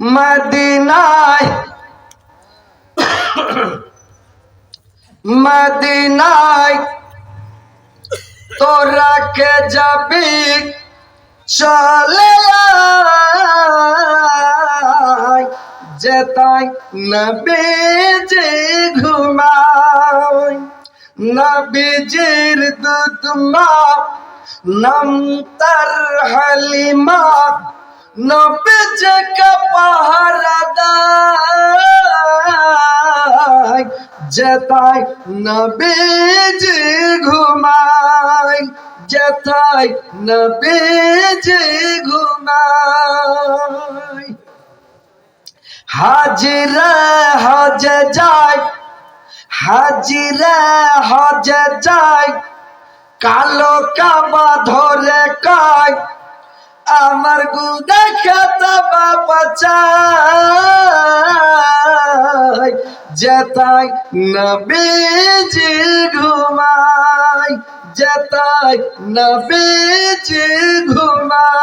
মদিনায় মদিনায় তোরা কে যাবি? চলে যেতাই নবীজি ঘুমায়, নবীজির দুধ মা, নাম তার হালিমা। নবীজ কা পাহারা দায় যেতাই নবীজি ঘুমায় যেতাই নবীজি ঘুমায় হাজিরা হজ যায়, হাজিরা হজ যায়, কালো কাবা ধরে কয় আমার গুদা খাতা বাবা যেতাই নবীজি ঘুমাই যেতাই নবীজি ঘুমাই।